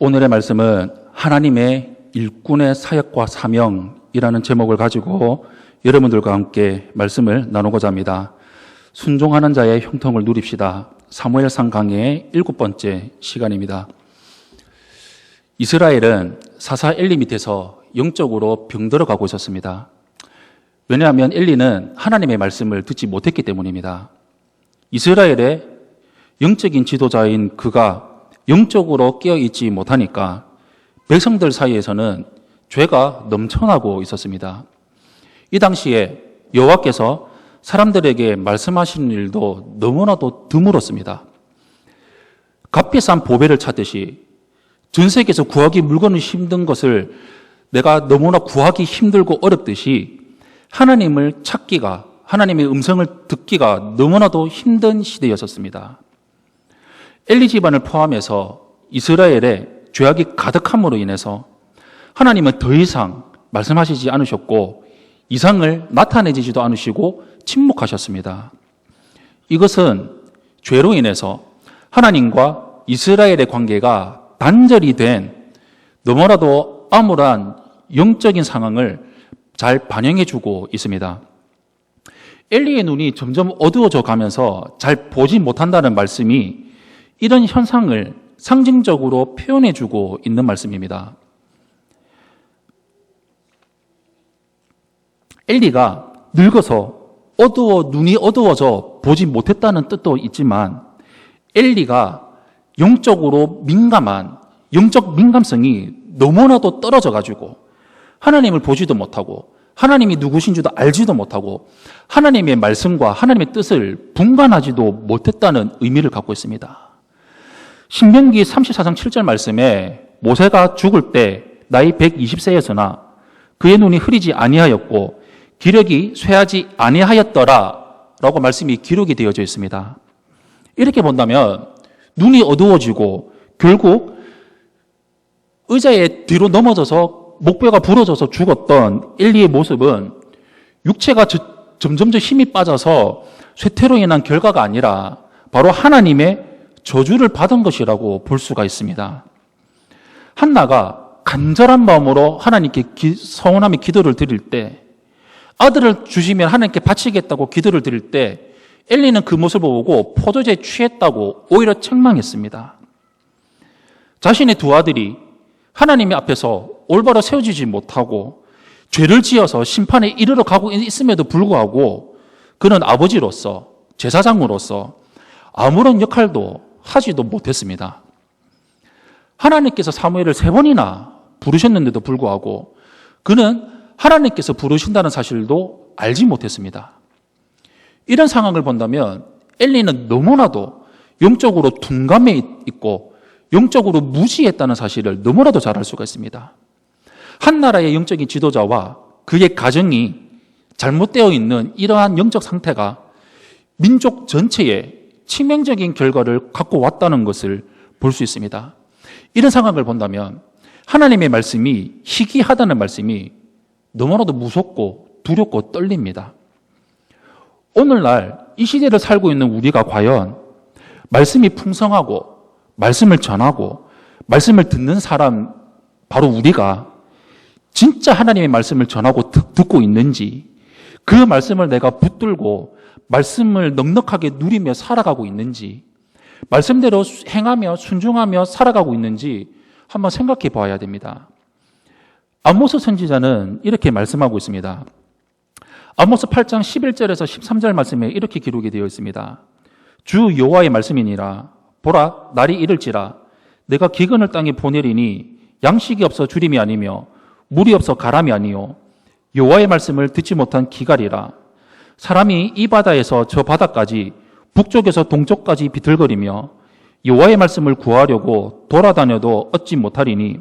오늘의 말씀은 하나님의 일꾼의 사역과 사명이라는 제목을 가지고 여러분들과 함께 말씀을 나누고자 합니다. 순종하는 자의 형통을 누립시다. 사무엘상 강의 일곱 번째 시간입니다. 이스라엘은 사사 엘리 밑에서 영적으로 병들어 가고 있었습니다. 왜냐하면 엘리는 하나님의 말씀을 듣지 못했기 때문입니다. 이스라엘의 영적인 지도자인 그가 영적으로 깨어 있지 못하니까 백성들 사이에서는 죄가 넘쳐나고 있었습니다. 이 당시에 여호와께서 사람들에게 말씀하시는 일도 너무나도 드물었습니다. 값비싼 보배를 찾듯이 전 세계에서 구하기 물건이 힘든 것을 내가 너무나 구하기 힘들고 어렵듯이 하나님을 찾기가 하나님의 음성을 듣기가 너무나도 힘든 시대였었습니다. 엘리 집안을 포함해서 이스라엘의 죄악이 가득함으로 인해서 하나님은 더 이상 말씀하시지 않으셨고 이상을 나타내지도 않으시고 침묵하셨습니다. 이것은 죄로 인해서 하나님과 이스라엘의 관계가 단절이 된 너무나도 암울한 영적인 상황을 잘 반영해 주고 있습니다. 엘리의 눈이 점점 어두워져 가면서 잘 보지 못한다는 말씀이 이런 현상을 상징적으로 표현해 주고 있는 말씀입니다. 엘리가 늙어서 어두워 눈이 어두워져 보지 못했다는 뜻도 있지만 엘리가 영적으로 민감한 영적 민감성이 너무나도 떨어져 가지고 하나님을 보지도 못하고 하나님이 누구신지도 알지도 못하고 하나님의 말씀과 하나님의 뜻을 분간하지도 못했다는 의미를 갖고 있습니다. 신명기 34장 7절 말씀에 모세가 죽을 때 나이 120세였으나 그의 눈이 흐리지 아니하였고 기력이 쇠하지 아니하였더라 라고 말씀이 기록이 되어져 있습니다. 이렇게 본다면 눈이 어두워지고 결국 의자의 뒤로 넘어져서 목뼈가 부러져서 죽었던 엘리의 모습은 육체가 저- 점점 점 힘이 빠져서 쇠퇴로 인한 결과가 아니라 바로 하나님의 저주를 받은 것이라고 볼 수가 있습니다. 한나가 간절한 마음으로 하나님께 기, 서원하며 기도를 드릴 때 아들을 주시면 하나님께 바치겠다고 기도를 드릴 때 엘리는 그 모습을 보고 포도주에 취했다고 오히려 책망했습니다. 자신의 두 아들이 하나님의 앞에서 올바로 세워지지 못하고 죄를 지어서 심판에 이르러 가고 있음에도 불구하고 그는 아버지로서 제사장으로서 아무런 역할도 하지도 못했습니다. 하나님께서 사무엘을 세 번이나 부르셨는데도 불구하고 그는 하나님께서 부르신다는 사실도 알지 못했습니다. 이런 상황을 본다면 엘리는 너무나도 영적으로 둔감해 있고 영적으로 무지했다는 사실을 너무나도 잘 알 수가 있습니다. 한 나라의 영적인 지도자와 그의 가정이 잘못되어 있는 이러한 영적 상태가 민족 전체에 치명적인 결과를 갖고 왔다는 것을 볼 수 있습니다. 이런 상황을 본다면 하나님의 말씀이 희귀하다는 말씀이 너무나도 무섭고 두렵고 떨립니다. 오늘날 이 시대를 살고 있는 우리가 과연 말씀이 풍성하고 말씀을 전하고 말씀을 듣는 사람 바로 우리가 진짜 하나님의 말씀을 전하고 듣- 듣고 있는지 그 말씀을 내가 붙들고 말씀을 넉넉하게 누리며 살아가고 있는지 말씀대로 수- 행하며 순종하며 살아가고 있는지 한번 생각해 봐야 됩니다. 아모스 선지자는 이렇게 말씀하고 있습니다. 아모스 8장 11절에서 13절 말씀에 이렇게 기록이 되어 있습니다. 주 여호와의 말씀이니라 보라 날이 이를지라 내가 기근을 땅에 보내리니 양식이 없어 주림이 아니며 물이 없어 가람이 아니요 여호와의 말씀을 듣지 못한 기갈이라 사람이 이 바다에서 저 바다까지 북쪽에서 동쪽까지 비틀거리며 여호와의 말씀을 구하려고 돌아다녀도 얻지 못하리니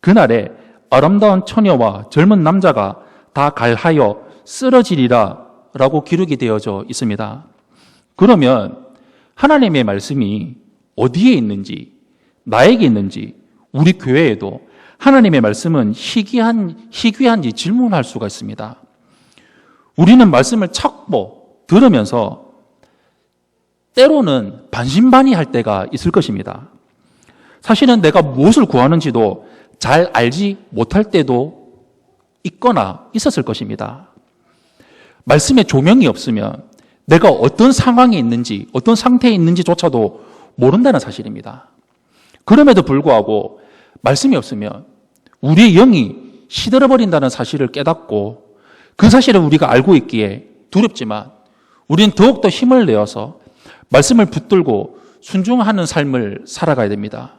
그날에 아름다운 처녀와 젊은 남자가 다 갈하여 쓰러지리라 라고 기록이 되어져 있습니다. 그러면 하나님의 말씀이 어디에 있는지, 나에게 있는지, 우리 교회에도 하나님의 말씀은 희귀한, 희귀한지 질문할 수가 있습니다. 우리는 말씀을 찾고 들으면서 때로는 반신반의할 때가 있을 것입니다. 사실은 내가 무엇을 구하는지도 잘 알지 못할 때도 있거나 있었을 것입니다. 말씀에 조명이 없으면 내가 어떤 상황에 있는지, 어떤 상태에 있는지조차도 모른다는 사실입니다. 그럼에도 불구하고 말씀이 없으면 우리의 영이 시들어버린다는 사실을 깨닫고 그 사실을 우리가 알고 있기에 두렵지만 우리는 더욱더 힘을 내어서 말씀을 붙들고 순종하는 삶을 살아가야 됩니다.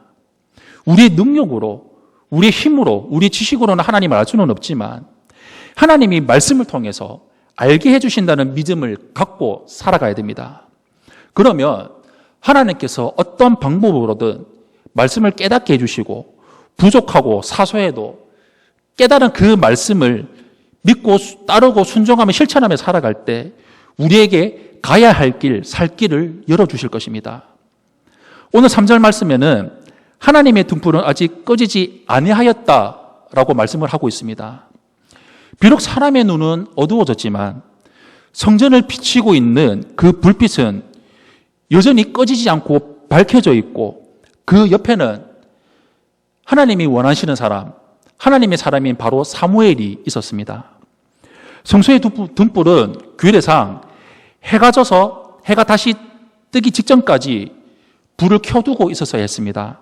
우리의 능력으로, 우리의 힘으로, 우리의 지식으로는 하나님을 알 수는 없지만 하나님이 말씀을 통해서 알게 해주신다는 믿음을 갖고 살아가야 됩니다. 그러면 하나님께서 어떤 방법으로든 말씀을 깨닫게 해주시고 부족하고 사소해도 깨달은 그 말씀을 믿고 수- 따르고 순종하며 실천하며 살아갈 때 우리에게 가야 할 길, 살 길을 열어주실 것입니다. 오늘 3절 말씀에는 하나님의 등불은 아직 꺼지지 아니하였다라고 말씀을 하고 있습니다. 비록 사람의 눈은 어두워졌지만 성전을 비치고 있는 그 불빛은 여전히 꺼지지 않고 밝혀져 있고 그 옆에는 하나님이 원하시는 사람, 하나님의 사람인 바로 사무엘이 있었습니다. 성소의 등불- 등불은 규례상 해가 져서 해가 다시 뜨기 직전까지 불을 켜두고 있었어야 했습니다.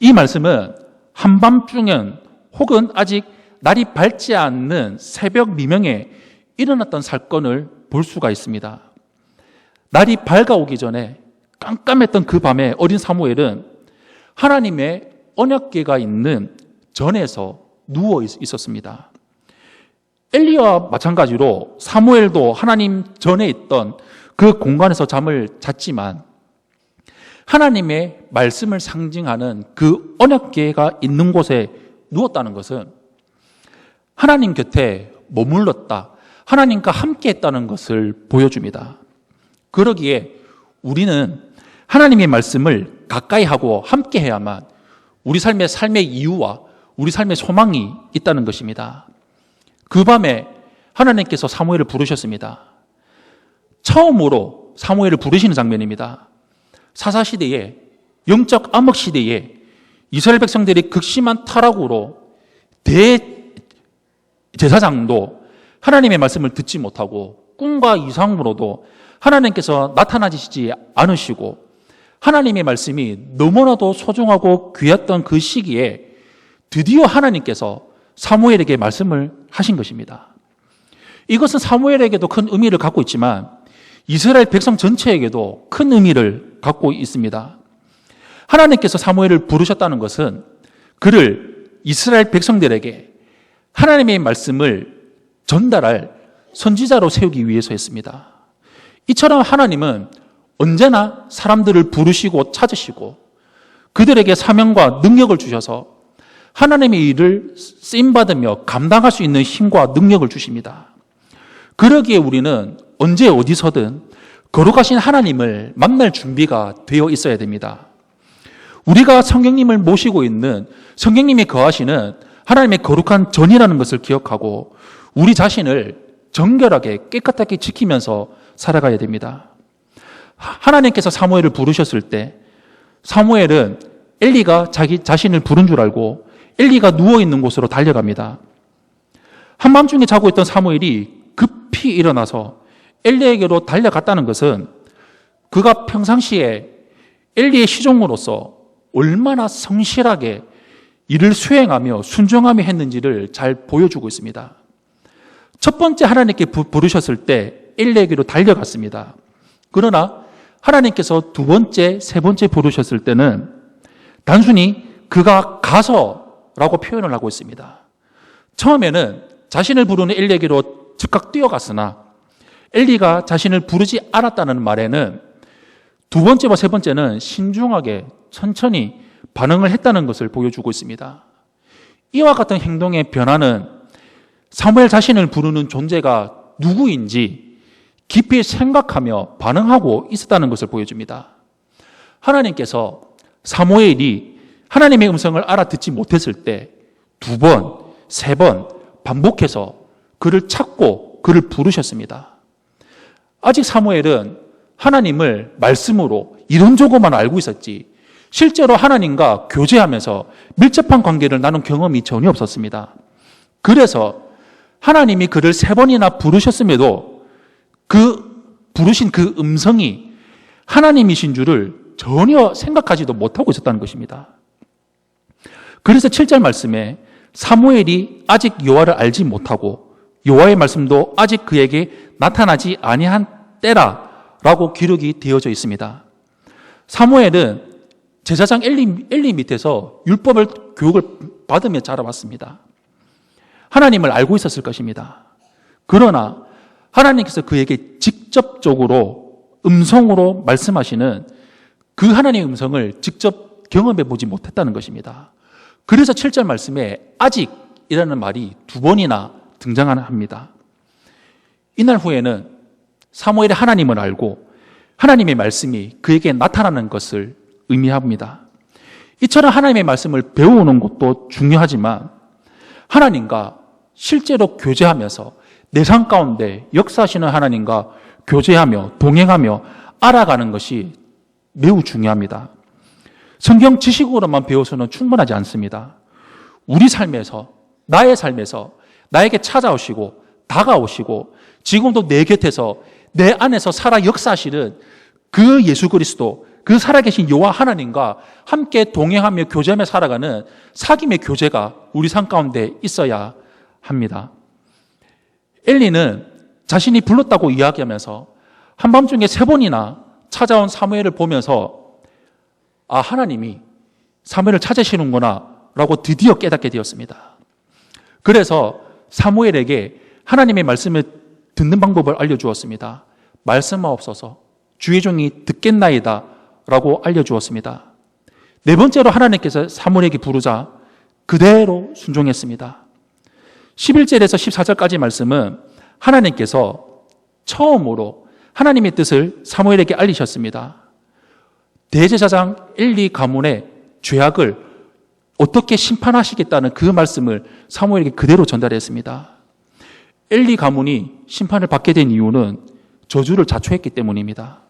이 말씀은 한밤중엔 혹은 아직 날이 밝지 않는 새벽 미명에 일어났던 사건을 볼 수가 있습니다. 날이 밝아오기 전에 깜깜했던 그 밤에 어린 사무엘은 하나님의 언약궤가 있는 전에서 누워 있- 있었습니다. 엘리와 마찬가지로 사무엘도 하나님 전에 있던 그 공간에서 잠을 잤지만 하나님의 말씀을 상징하는 그 언약궤가 있는 곳에 누웠다는 것은 하나님 곁에 머물렀다. 하나님과 함께 했다는 것을 보여줍니다. 그러기에 우리는 하나님의 말씀을 가까이 하고 함께 해야만 우리 삶의 삶의 이유와 우리 삶의 소망이 있다는 것입니다. 그 밤에 하나님께서 사무엘을 부르셨습니다. 처음으로 사무엘을 부르시는 장면입니다. 사사 시대에 영적 암흑 시대에 이스라엘 백성들이 극심한 타락으로 대 제사장도 하나님의 말씀을 듣지 못하고 꿈과 이상으로도 하나님께서 나타나시지 않으시고 하나님의 말씀이 너무나도 소중하고 귀했던 그 시기에 드디어 하나님께서 사무엘에게 말씀을 하신 것입니다. 이것은 사무엘에게도 큰 의미를 갖고 있지만 이스라엘 백성 전체에게도 큰 의미를 갖고 있습니다. 하나님께서 사무엘을 부르셨다는 것은 그를 이스라엘 백성들에게 하나님의 말씀을 전달할 선지자로 세우기 위해서였습니다. 이처럼 하나님은 언제나 사람들을 부르시고 찾으시고 그들에게 사명과 능력을 주셔서 하나님의 일을 쓰임받으며 감당할 수 있는 힘과 능력을 주십니다. 그러기에 우리는 언제 어디서든 거룩하신 하나님을 만날 준비가 되어 있어야 됩니다. 우리가 성경님을 모시고 있는 성경님이 거하시는 하나님의 거룩한 전이라는 것을 기억하고 우리 자신을 정결하게 깨끗하게 지키면서 살아가야 됩니다. 하- 하나님께서 사무엘을 부르셨을 때 사무엘은 엘리가 자기 자신을 부른 줄 알고 엘리가 누워 있는 곳으로 달려갑니다. 한밤중에 자고 있던 사무엘이 급히 일어나서 엘리에게로 달려갔다는 것은 그가 평상시에 엘리의 시종으로서 얼마나 성실하게 일을 수행하며 순종하며 했는지를 잘 보여주고 있습니다. 첫 번째 하나님께 부- 부르셨을 때 엘리에게로 달려갔습니다. 그러나 하나님께서 두 번째, 세 번째 부르셨을 때는 단순히 그가 가서 라고 표현을 하고 있습니다. 처음에는 자신을 부르는 엘리에게로 즉각 뛰어갔으나 엘리가 자신을 부르지 않았다는 말에는 두 번째와 세 번째는 신중하게 천천히 반응을 했다는 것을 보여주고 있습니다. 이와 같은 행동의 변화는 사무엘 자신을 부르는 존재가 누구인지 깊이 생각하며 반응하고 있었다는 것을 보여줍니다. 하나님께서 사무엘이 하나님의 음성을 알아듣지 못했을 때 두 번, 세 번 반복해서 그를 찾고 그를 부르셨습니다. 아직 사무엘은 하나님을 말씀으로 이론적으로만 알고 있었지 실제로 하나님과 교제하면서 밀접한 관계를 나눈 경험이 전혀 없었습니다. 그래서 하나님이 그를 세 번이나 부르셨음에도 그 부르신 그 음성이 하나님이신 줄을 전혀 생각하지도 못하고 있었다는 것입니다. 그래서 7절 말씀에 사무엘이 아직 여호와를 알지 못하고 여호와의 말씀도 아직 그에게 나타나지 아니한 때라라고 기록이 되어져 있습니다. 사무엘은 제사장 엘리, 엘리 밑에서 율법을 교육을 받으며 자라왔습니다. 하나님을 알고 있었을 것입니다. 그러나 하나님께서 그에게 직접적으로 음성으로 말씀하시는 그 하나님의 음성을 직접 경험해 보지 못했다는 것입니다. 그래서 7절 말씀에 아직이라는 말이 두 번이나 등장합니다. 이날 후에는 사무엘이 하나님을 알고 하나님의 말씀이 그에게 나타나는 것을 의미합니다. 이처럼 하나님의 말씀을 배우는 것도 중요하지만 하나님과 실제로 교제하면서 내삶 가운데 역사하시는 하나님과 교제하며 동행하며 알아가는 것이 매우 중요합니다. 성경 지식으로만 배워서는 충분하지 않습니다. 우리 삶에서, 나의 삶에서 나에게 찾아오시고 다가오시고 지금도 내 곁에서 내 안에서 살아 역사하시는 그 예수 그리스도, 그 살아계신 여호와 하나님과 함께 동행하며 교제하며 살아가는 사귐의 교제가 우리 삶 가운데 있어야 합니다. 엘리는 자신이 불렀다고 이야기하면서 한밤중에 세 번이나 찾아온 사무엘을 보면서 아 하나님이 사무엘을 찾으시는구나 라고 드디어 깨닫게 되었습니다. 그래서 사무엘에게 하나님의 말씀을 듣는 방법을 알려주었습니다. 말씀하옵소서 주의 종이 듣겠나이다 라고 알려주었습니다. 네 번째로 하나님께서 사무엘에게 부르자 그대로 순종했습니다. 11절에서 14절까지 말씀은 하나님께서 처음으로 하나님의 뜻을 사무엘에게 알리셨습니다. 대제사장 엘리 가문의 죄악을 어떻게 심판하시겠다는 그 말씀을 사무엘에게 그대로 전달했습니다. 엘리 가문이 심판을 받게 된 이유는 저주를 자초했기 때문입니다.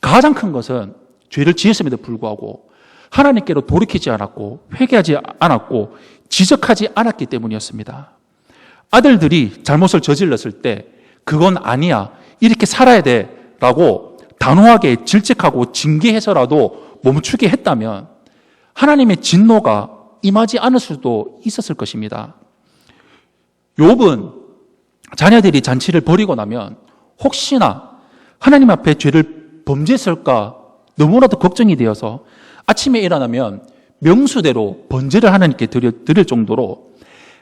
가장 큰 것은 죄를 지었음에도 불구하고 하나님께로 돌이키지 않았고 회개하지 않았고 지적하지 않았기 때문이었습니다. 아들들이 잘못을 저질렀을 때 그건 아니야. 이렇게 살아야 돼. 라고 단호하게 질책하고 징계해서라도 멈추게 했다면 하나님의 진노가 임하지 않을 수도 있었을 것입니다. 욥은 자녀들이 잔치를 벌이고 나면 혹시나 하나님 앞에 죄를 범죄했을까 너무나도 걱정이 되어서 아침에 일어나면 명수대로 번제를 하나님께 드릴, 정도로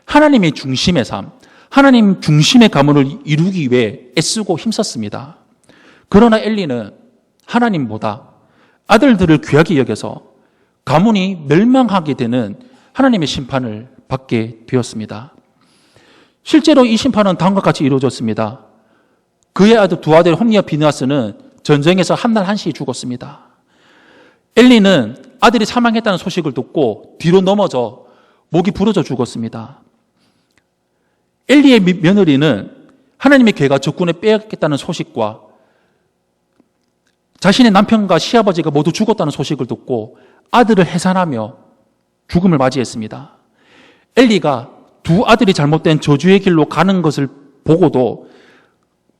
하나님의 중심의 삶, 하나님 중심의 가문을 이루기 위해 애쓰고 힘썼습니다. 그러나 엘리는 하나님보다 아들들을 귀하게 여겨서 가문이 멸망하게 되는 하나님의 심판을 받게 되었습니다. 실제로 이 심판은 다음과 같이 이루어졌습니다. 그의 아들 두 아들 홈리와 비누아스는 전쟁에서 한 날 한시 죽었습니다. 엘리는 아들이 사망했다는 소식을 듣고 뒤로 넘어져 목이 부러져 죽었습니다. 엘리의 며느리는 하나님의 괴가 적군에 빼앗겠다는 소식과 자신의 남편과 시아버지가 모두 죽었다는 소식을 듣고 아들을 해산하며 죽음을 맞이했습니다. 엘리가 두 아들이 잘못된 저주의 길로 가는 것을 보고도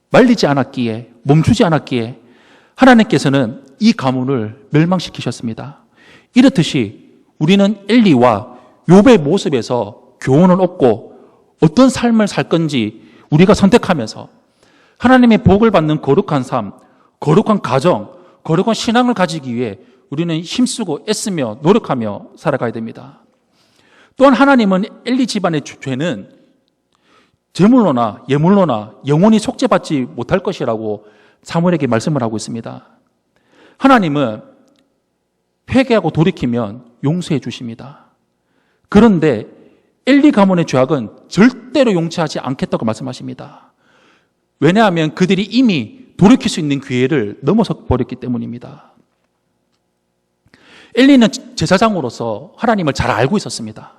말리지 않았기에 멈추지 않았기에 하나님께서는 이 가문을 멸망시키셨습니다. 이렇듯이 우리는 엘리와 욥의 모습에서 교훈을 얻고 어떤 삶을 살 건지 우리가 선택하면서 하나님의 복을 받는 거룩한 삶, 거룩한 가정, 거룩한 신앙을 가지기 위해 우리는 힘쓰고 애쓰며 노력하며 살아가야 됩니다. 또한 하나님은 엘리 집안의 죄는 제물로나 예물로나 영원히 속죄받지 못할 것이라고 사무엘에게 말씀을 하고 있습니다. 하나님은 회개하고 돌이키면 용서해 주십니다. 그런데 엘리 가문의 죄악은 절대로 용서하지 않겠다고 말씀하십니다. 왜냐하면 그들이 이미 돌이킬 수 있는 기회를 넘어서 버렸기 때문입니다. 엘리는 제사장으로서 하나님을 잘 알고 있었습니다.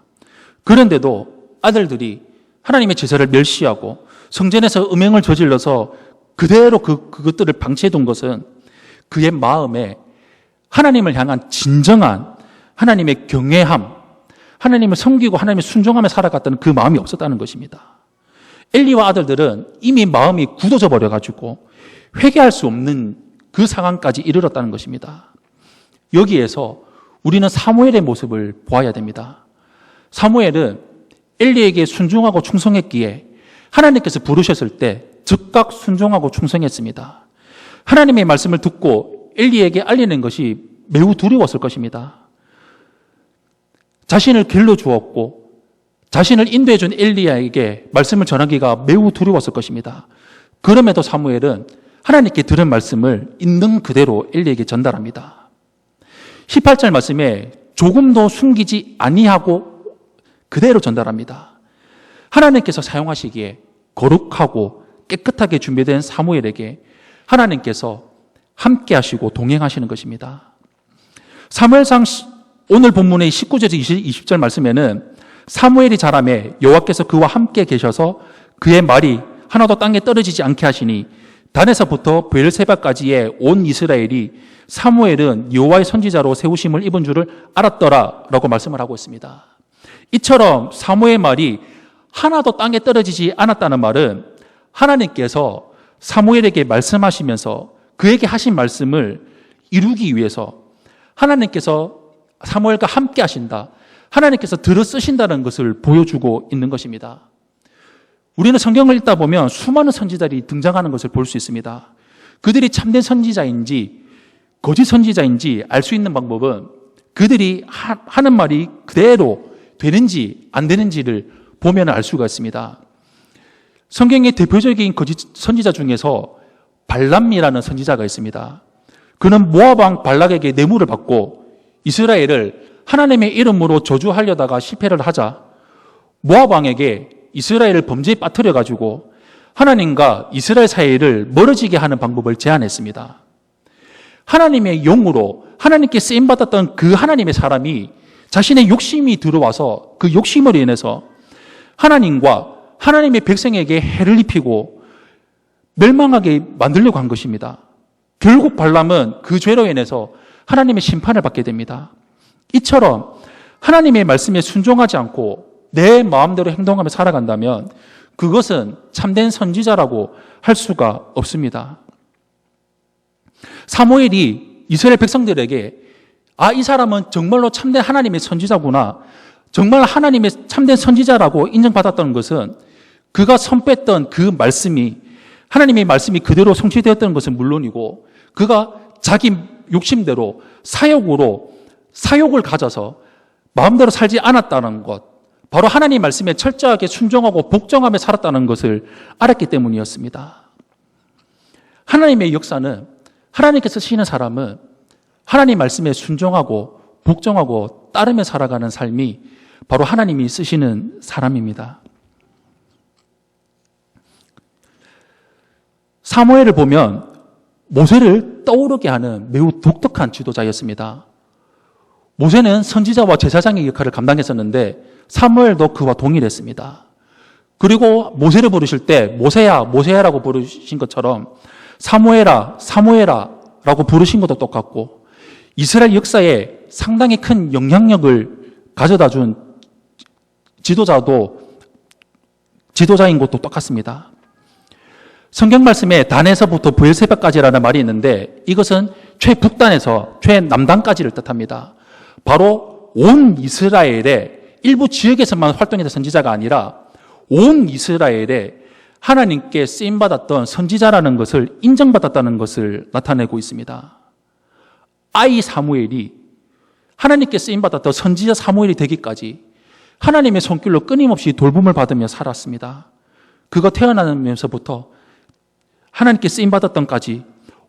그런데도 아들들이 하나님의 제사를 멸시하고 성전에서 음행을 저질러서 그대로 그, 그것들을 방치해 둔 것은 그의 마음에 하나님을 향한 진정한 하나님의 경외함, 하나님을 섬기고 하나님의 순종함에 살아갔다는 그 마음이 없었다는 것입니다. 엘리와 아들들은 이미 마음이 굳어져 버려가지고 회개할 수 없는 그 상황까지 이르렀다는 것입니다. 여기에서 우리는 사무엘의 모습을 보아야 됩니다. 사무엘은 엘리에게 순종하고 충성했기에 하나님께서 부르셨을 때 즉각 순종하고 충성했습니다. 하나님의 말씀을 듣고 엘리에게 알리는 것이 매우 두려웠을 것입니다. 자신을 길러 주었고 자신을 인도해 준 엘리야에게 말씀을 전하기가 매우 두려웠을 것입니다. 그럼에도 사무엘은 하나님께 들은 말씀을 있는 그대로 엘리에게 전달합니다. 18절 말씀에 조금도 숨기지 아니하고 그대로 전달합니다. 하나님께서 사용하시기에 거룩하고 깨끗하게 준비된 사무엘에게 하나님께서 함께 하시고 동행하시는 것입니다. 사무엘상 시- 오늘 본문의 19절에서 20, 절 말씀에는 사무엘이 자라매 여호와께서 그와 함께 계셔서 그의 말이 하나도 땅에 떨어지지 않게 하시니 단에서부터 베엘세바까지의 온 이스라엘이 사무엘은 여호와의 선지자로 세우심을 입은 줄을 알았더라라고 말씀을 하고 있습니다. 이처럼 사무의 말이 하나도 땅에 떨어지지 않았다는 말은 하나님께서 사무엘에게 말씀하시면서 그에게 하신 말씀을 이루기 위해서 하나님께서 사무엘과 함께 하신다. 하나님께서 들어 쓰신다는 것을 보여주고 있는 것입니다. 우리는 성경을 읽다 보면 수많은 선지자들이 등장하는 것을 볼 수 있습니다. 그들이 참된 선지자인지 거짓 선지자인지 알 수 있는 방법은 그들이 하, 하는 말이 그대로 되는지 안 되는지를 보면 알 수가 있습니다. 성경의 대표적인 거짓 선지자 중에서 발람이라는 선지자가 있습니다. 그는 왕 발락에게 뇌물을 받고 이스라엘을 하나님의 이름으로 저주하려다가 실패를 하자 모압 왕에게 이스라엘을 범죄에 빠뜨려 가지고 하나님과 이스라엘 사이를 멀어지게 하는 방법을 제안했습니다. 하나님의 용으로 하나님께 쓰임 받았던 그 하나님의 사람이 자신의 욕심이 들어와서 그 욕심으로 인해서 하나님과 하나님의 백성에게 해를 입히고 멸망하게 만들려고 한 것입니다. 결국 발람은 그 죄로 인해서 하나님의 심판을 받게 됩니다. 이처럼 하나님의 말씀에 순종하지 않고 내 마음대로 행동하며 살아간다면 그것은 참된 선지자라고 할 수가 없습니다. 사무엘이 이스라엘 백성들에게 아, 이 사람은 정말로 참된 하나님의 선지자구나. 정말 하나님의 참된 선지자라고 인정받았던 것은 그가 선뺐던 그 말씀이 하나님의 말씀이 그대로 성취되었던 것은 물론이고 그가 자기 욕심대로 사욕으로 사욕을 가져서 마음대로 살지 않았다는 것, 바로 하나님 말씀에 철저하게 순종하고 복종하며 살았다는 것을 알았기 때문이었습니다. 하나님의 역사는 하나님께서 쓰시는 사람은 하나님 말씀에 순종하고 복종하고 따르며 살아가는 삶이 바로 하나님이 쓰시는 사람입니다. 사무엘을 보면 모세를 떠오르게 하는 매우 독특한 지도자였습니다. 모세는 선지자와 제사장의 역할을 감당했었는데 사무엘도 그와 동일했습니다. 그리고 모세를 부르실 때 모세야 모세야라고 부르신 것처럼 사무엘아 사무엘아 라고 부르신 것도 똑같고 이스라엘 역사에 상당히 큰 영향력을 가져다 준 지도자도 지도자인 것도 똑같습니다. 성경 말씀에 단에서부터 부엘세바까지라는 말이 있는데 이것은 최북단에서 최남단까지를 뜻합니다. 바로 온 이스라엘의 일부 지역에서만 활동했던 선지자가 아니라 온 이스라엘에 하나님께 쓰임 받았던 선지자라는 것을 인정받았다는 것을 나타내고 있습니다. 아이 사무엘이 하나님께 쓰임 받았던 선지자 사무엘이 되기까지 하나님의 손길로 끊임없이 돌봄을 받으며 살았습니다. 그가 태어나면서부터 하나님께 쓰임 받았던까지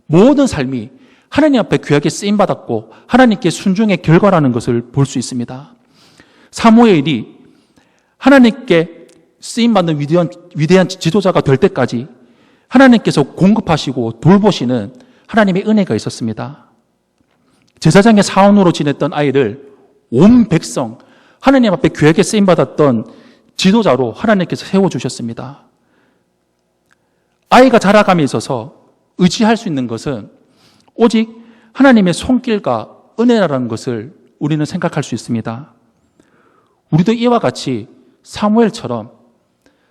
모든 삶이 하나님 앞에 귀하게 쓰임 받았고 하나님께 순종의 결과라는 것을 볼 수 있습니다. 사무엘이 하나님께 쓰임 받는 위대한 위대한 지도자가 될 때까지 하나님께서 공급하시고 돌보시는 하나님의 은혜가 있었습니다. 제사장의 사원으로 지냈던 아이를 온 백성 하나님 앞에 귀하게 쓰임 받았던 지도자로 하나님께서 세워 주셨습니다. 아이가 자라감에 있어서 의지할 수 있는 것은 오직 하나님의 손길과 은혜라는 것을 우리는 생각할 수 있습니다. 우리도 이와 같이 사무엘처럼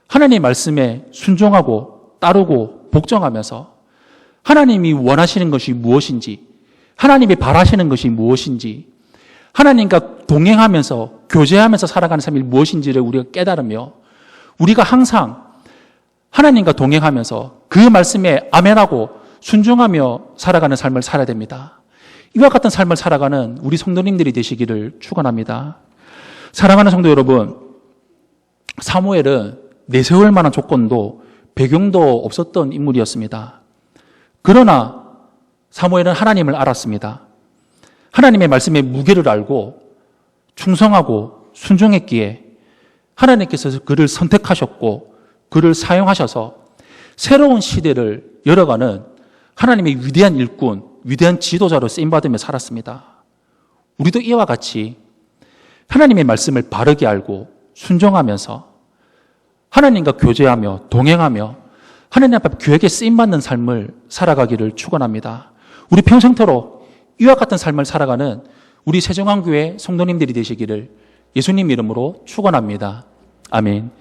하나님의 말씀에 순종하고 따르고 복종하면서 하나님이 원하시는 것이 무엇인지, 하나님이 바라시는 것이 무엇인지, 하나님과 동행하면서 교제하면서 살아가는 삶이 무엇인지를 우리가 깨달으며 우리가 항상 하나님과 동행하면서 그 말씀에 아멘하고 순종하며 살아가는 삶을 살아야 됩니다. 이와 같은 삶을 살아가는 우리 성도님들이 되시기를 축원합니다. 사랑하는 성도 여러분, 사무엘은 내세울 만한 조건도 배경도 없었던 인물이었습니다. 그러나 사무엘은 하나님을 알았습니다. 하나님의 말씀의 무게를 알고 충성하고 순종했기에 하나님께서 그를 선택하셨고 그를 사용하셔서 새로운 시대를 열어가는 하나님의 위대한 일꾼, 위대한 지도자로 쓰임받으며 살았습니다. 우리도 이와 같이 하나님의 말씀을 바르게 알고 순종하면서 하나님과 교제하며 동행하며 하나님 앞에 교회에 쓰임받는 삶을 살아가기를 축원합니다. 우리 평생토록 이와 같은 삶을 살아가는 우리 세정왕교회 성도님들이 되시기를 예수님 이름으로 축원합니다. 아멘.